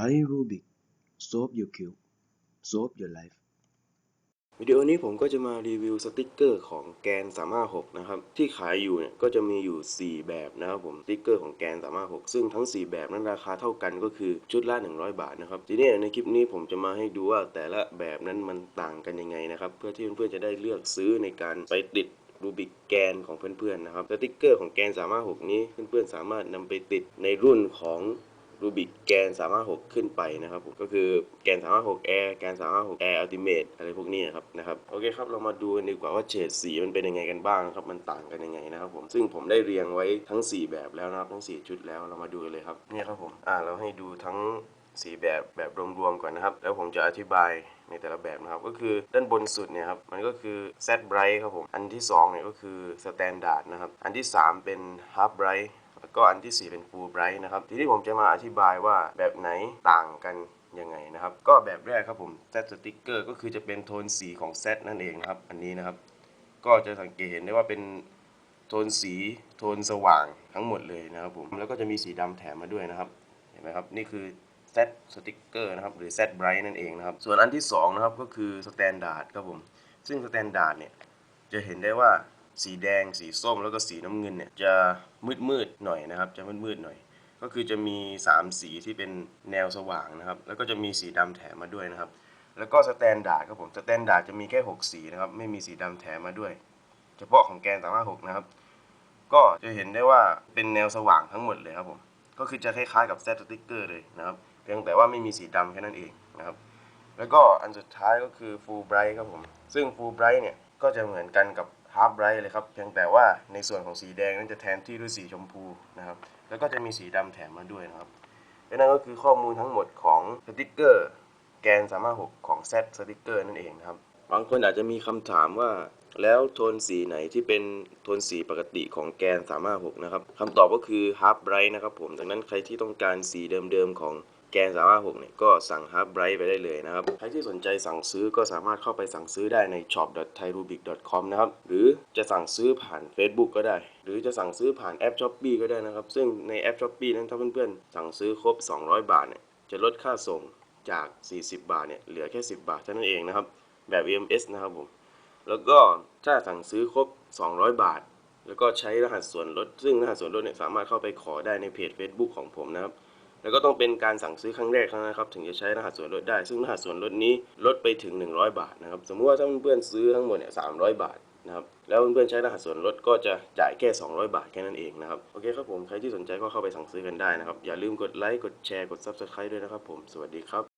Thai Rubik Solve your cube Solve your life วิดีโอนี้ผมก็จะมารีวิวสติกเกอร์ของแกน356นะครับ ที่ขายอยู่เนี่ยก็จะมีอยู่ 4 แบบนะครับผมสติกเกอร์ของแกน356ซึ่งทั้ง 4 แบบนั้นราคาเท่ากันก็คือชุดละ 100 บาทนะครับ ทีนี้ในคลิปนี้ผมจะมาให้ดูว่าแต่ละแบบนั้นมันต่างกันยังไงนะครับ เพื่อที่เพื่อนๆจะได้เลือกซื้อในการไปติดรูบิกแกนของเพื่อนๆนะครับสติกเกอร์ของแกน356นี้เพื่อนๆสามารถนำไปติดในรุ่นของ รูบิกแกน 356 ขึ้นไปนะครับผมก็คือแกน 356 Air แกน 356 Air Ultimate อะไรพวกนี้นะครับนะครับโอเคครับเรามาดูกันดีกว่าว่าเฉดสีมันเป็นยังไงกันบ้างครับมันต่างกันยังไงนะครับผมซึ่งผมได้เรียงไว้ทั้ง 4 แบบแล้วนะครับทั้ง 4 ชุดแล้วเรามาดูกันเลยครับนี่ครับผมอ่าเราให้ดูทั้งสีแบบแบบรวมๆก่อนนะครับ แล้วผมจะอธิบายในแต่ละแบบนะครับ ก็คือด้านบนสุดเนี่ยครับ มันก็คือ Z Bright ครับผม อันที่2เนี่ยก็คือ Standard นะครับ อันที่ 3 เป็น Half Bright แล้วก็อันที่ 4 เป็น Full Bright นะครับ ทีนี้ผมจะมาอธิบายว่าแบบไหนต่างกันยังไงนะครับ ก็แบบแรกครับผม Z Sticker ก็คือจะเป็นโทนสีของ Z นั่นเองนะครับ อันนี้นะครับ ก็จะสังเกตเห็นได้ว่าเป็นโทนสีโทนสว่างทั้งหมดเลยนะครับผม แล้วก็จะมีสีดำแถมมาด้วยนะครับ เห็นไหมครับ นี่คือ Z Sticker นะครับ หรือ Z Bright นั่นเองนะครับ ส่วนอันที่2นะครับก็คือ Standard ครับผม ซึ่ง Standard เนี่ยจะเห็นได้ว่า สีแดง สีส้มแล้วก็สีน้ำเงินเนี่ยจะมืดมืดๆหน่อยนะครับ จะมืดมืดๆหน่อย ก็คือจะมี 3 สีที่เป็นแนวสว่างนะครับ แล้วก็จะมีสีดำแถมมาด้วยนะครับ แล้วก็สแตนดาร์ดครับผมสแตนดาร์ดจะมีแค่ 6 สีนะครับ ไม่มีสีดำแถมมาด้วย เฉพาะของแกน356นะครับ ก็จะเห็นได้ว่าเป็นแนวสว่างทั้งหมดเลยครับผม ก็คือจะคล้ายๆกับ Z Sticker เลยนะครับ เพียงแต่ว่าไม่มีสีดำแค่นั้นเองนะครับ แล้วก็อันสุดท้ายก็คือ Full Bright ครับผม ซึ่ง Full Bright เนี่ยก็จะเหมือนกันกับ Half Bright เลยครับ เพียงแต่ว่าในส่วนของสีแดงนั้นจะแทนที่ด้วยสีชมพูนะครับ แล้วก็จะมีสีดำแถมมาด้วยนะครับและนั่นก็คือข้อมูลทั้งหมดของสติกเกอร์แกน356ของ Z สติกเกอร์นั่นเองนะครับ บางคนอาจจะมีคำถามว่า แล้วโทนสีไหนที่เป็นโทนสีปกติของแกน356นะครับคำตอบก็คือ Half Bright นะครับผม ดังนั้นใครที่ต้องการสีเดิมๆของ แกน356เนี่ยก็สั่ง Half Bright ไปได้เลยนะครับ ใครที่สนใจสั่งซื้อก็สามารถเข้าไปสั่งซื้อได้ใน shop.thairubic.com นะครับ หรือจะสั่งซื้อผ่าน Facebook ก็ได้ หรือจะสั่งซื้อผ่านแอป Shopee ก็ได้นะครับ ซึ่งในแอป Shopee นั้นถ้าเพื่อนๆ สั่งซื้อครบ 200 บาทเนี่ยจะลดค่าส่งจาก 40 บาทเนี่ยเหลือแค่ 10 บาทเท่านั้นเองนะครับ แบบ EMS นะครับผม แล้วก็ถ้าสั่งซื้อครบ 200 บาท แล้วก็ใช้รหัสส่วนลด ซึ่งรหัสส่วนลดเนี่ยสามารถเข้าไปขอได้ในเพจ Facebook ของผมนะครับ แล้วก็ต้องเป็นการสั่งซื้อครั้งแรกนั้ครับถึงจะใช้รหัสส่วนลดได้ ซึ่งรหัสส่วนลดนี้ลดไปถึง 100 บาทนะครับสมมุติว่าถ้าเพื่อนๆซื้อทั้งหมดเนี่ยสามบาทนะครับแล้วเพื่อนๆใช้รหัสส่วนลดก็จะจ่ายแค่ 200 บาทแค่นั้นเองนะครับโอเคครับผมใครที่สนใจก็เข้าไปสั่งซื้อกันได้นะครับอย่าลืมกดไลค์กดแชร์กด Subscribe ด้วยนะครับผมสวัสดีครับ